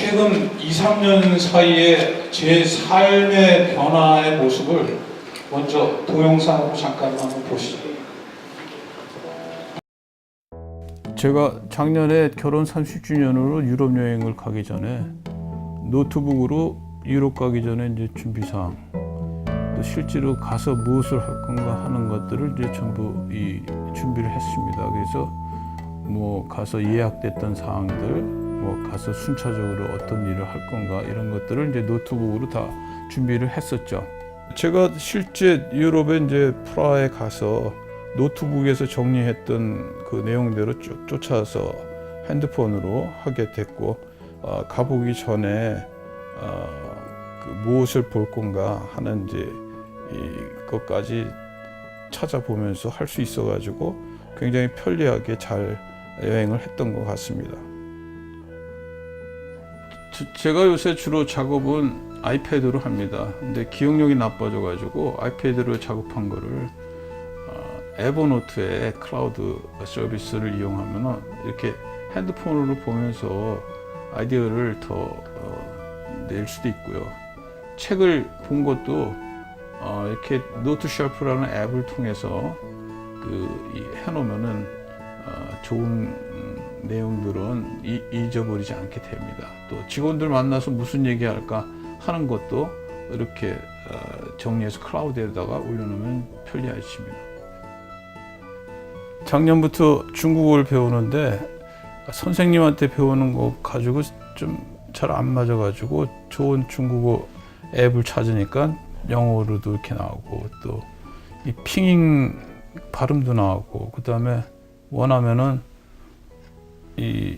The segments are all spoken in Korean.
최근 2, 3년 사이에 제 삶의 변화의 모습을 먼저 동영상으로 잠깐 한번 보시죠. 제가 작년에 결혼 30주년으로 유럽 여행을 가기 전에 노트북으로 유럽 가기 전에 이제 준비사항 또 실제로 가서 무엇을 할 건가 하는 것들을 이제 전부 이 준비를 했습니다. 그래서 뭐 가서 예약됐던 사항들, 뭐 가서 순차적으로 어떤 일을 할 건가 이런 것들을 이제 노트북으로 다 준비를 했었죠. 제가 실제 유럽에 이제 프라하에 가서 노트북에서 정리했던 그 내용대로 쭉 쫓아서 핸드폰으로 하게 됐고 어, 가보기 전에 어, 그 무엇을 볼 건가 하는 이제 이것까지 찾아보면서 할 수 있어가지고 굉장히 편리하게 잘 여행을 했던 것 같습니다. 저- 제가 요새 주로 작업은 아이패드로 합니다. 근데 기억력이 나빠져 가지고 아이패드로 작업한 거를 어, 에버노트의 클라우드 서비스를 이용하면 이렇게 핸드폰으로 보면서 아이디어를 더 어, 낼 수도 있고요. 책을 본 것도 어, 이렇게 노트 샤프라는 앱을 통해서 그 이- 해놓으면은 어, 좋은 음, 내용들은 이- 잊어버리지 않게 됩니다. 또 직원들 만나서 무슨 얘기할까 하는 것도 이렇게 어, 정리해서 클라우드에다가 올려놓으면 편리해집니다. 작년부터 중국어를 배우는데 선생님한테 배우는 거 가지고 좀 잘 안 맞아가지고 좋은 중국어 앱을 찾으니까 영어로도 이렇게 나오고 또 이 핑잉 발음도 나오고 그 다음에 원하면은 이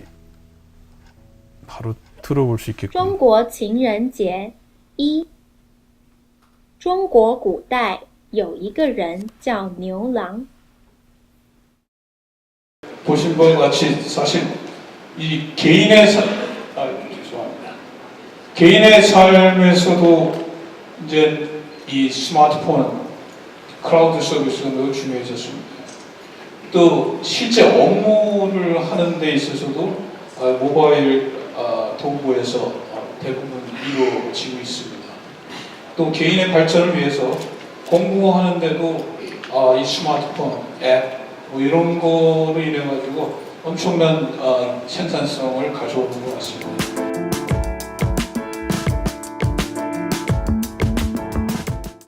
바로 들어볼 수 있게끔 中国情人节一，中国古代有一个人叫牛郎， 보신 바와 같이 사실 이 개인의 삶, 아, 죄송합니다. 개인의 삶에서도 이제 이 스마트폰, 클라우드 서비스가 매우 중요해졌습니다. 또 실제 업무를 하는 데 있어서도 아, 모바일 아, 도구에서 아, 대부분 이루어지고 있습니다. 또 개인의 발전을 위해서 공부하는데도 아, 이 스마트폰, 앱, 뭐 이런 거로 인해 가지고 엄청난 아, 생산성을 가져오는 것 같습니다.